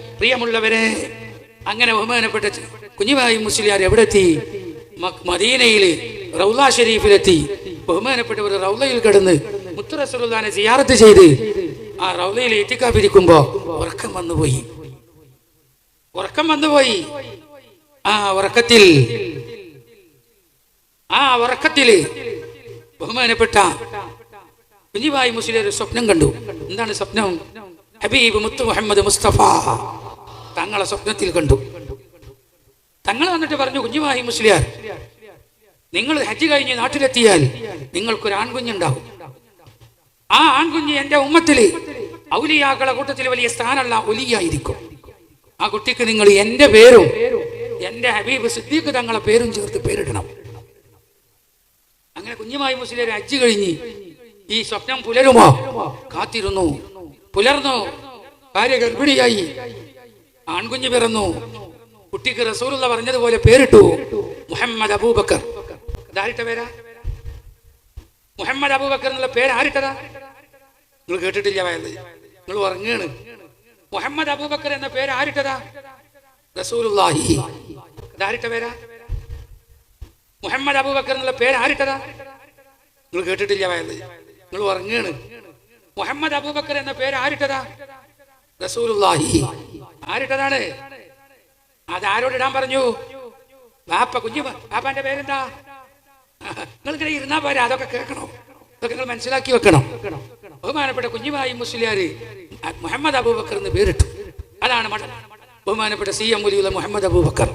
പ്രിയമുള്ളവരെ അങ്ങനെ ബഹുമാനപ്പെട്ട കുഞ്ഞുമായി മുസ്ലിയാർ എവിടെത്തി? മ- മദീനയിൽ റൗല ഷെരീഫിലെത്തി. ബഹുമാനപ്പെട്ടവർ റൗലയിൽ കിടന്ന് മുത്തുറസുലാനെ സിയാറത്ത് ചെയ്ത് ആ റൗലയിൽ ഇറ്റിക്കാപ്പിരിക്കുമ്പോ ഉറക്കം വന്നുപോയി. ഉറക്കം വന്നുപോയി. ആ ഉറക്കത്തിൽ ആ ഉറക്കത്തിൽ ബഹുമാനപ്പെട്ട കുഞ്ഞിബായി മുസ്ലിയാർ സ്വപ്നം കണ്ടു. എന്താണ് സ്വപ്നം? ഹബീബ് മുത്തു മുഹമ്മദ് മുസ്തഫ. തങ്ങളെ സ്വപ്നത്തിൽ കണ്ടു. തങ്ങൾ വന്നിട്ട് പറഞ്ഞു കുഞ്ഞുമായി മുസ്ലിയാർ നിങ്ങൾ ഹജ്ജ് കഴിഞ്ഞ് നാട്ടിലെത്തിയാൽ നിങ്ങൾക്കൊരു ആൺകുഞ്ഞുണ്ടാവും. ആ ആൺകുഞ്ഞ് എന്റെ ഉമ്മത്തിൽ ഔലിയാക്കളെ കൂട്ടത്തിൽ വലിയ സ്ഥാനമുള്ള ഒലിയായിരിക്കും. ആ കുട്ടിക്ക് നിങ്ങൾ എന്റെ പേരും എന്റെ ഹബീബ് സിദ്ദീഖ് തങ്ങളെ പേരും ചേർത്ത് പേരിടണം. അങ്ങനെ കുഞ്ഞുമായി മുസ്ലിം ഹജ്ജ് കഴിഞ്ഞ് ഈ സ്വപ്നം പുലരുമോ? കാത്തിരുന്നു. പുലർന്നു. ഭാര്യ ഗർഭിണിയായി ആൺകുഞ്ഞ് പിറന്നു. കുട്ടിക്ക് റസൂലുള്ള പറഞ്ഞതുപോലെ പേരിട്ടു. മുഹമ്മദ് അബൂബക്കർ. ഇതാരിട്ട പേരാ? മുഹമ്മദ് അബൂബക്കർ എന്നുള്ള പേര് ആരിട്ടതാ? നിങ്ങൾ കേട്ടിട്ടില്ല വയത് നിങ്ങൾ ഉറങ്ങാണ് മുഹമ്മദ് അബൂബക്കർ എന്ന പേര് ആരിട്ടതാ? ഇതാരിട്ട പേരാ? മുഹമ്മദ് അബൂബക്കർ എന്നുള്ള പേര് ആരിട്ടതാ? നിങ്ങൾ കേട്ടിട്ടില്ല വയത് നിങ്ങൾ ഉറങ്ങാണ് മുഹമ്മദ് അബൂബക്കർ എന്ന പേര് ആരിട്ടതാ? റസൂലുള്ളാഹി. ആരിട്ടതാണ്? അത് ആരോട് ഇടാൻ പറഞ്ഞു? ബാപ്പ കുഞ്ഞു ബാപ്പാന്റെ പേരെന്താ? നിങ്ങൾക്കിടെ ഇരുന്നാ പോരാ അതൊക്കെ കേൾക്കണോ. അതൊക്കെ നിങ്ങൾ മനസ്സിലാക്കി വെക്കണം. ബഹുമാനപ്പെട്ട കുഞ്ഞുമായി മുസ്ലിയാര് മുഹമ്മദ് അബൂബക്കർ എന്ന് പേരിട്ടു. അതാണ് ബഹുമാനപ്പെട്ട സി എം മുലിയുള്ള മുഹമ്മദ് അബൂബക്കർ.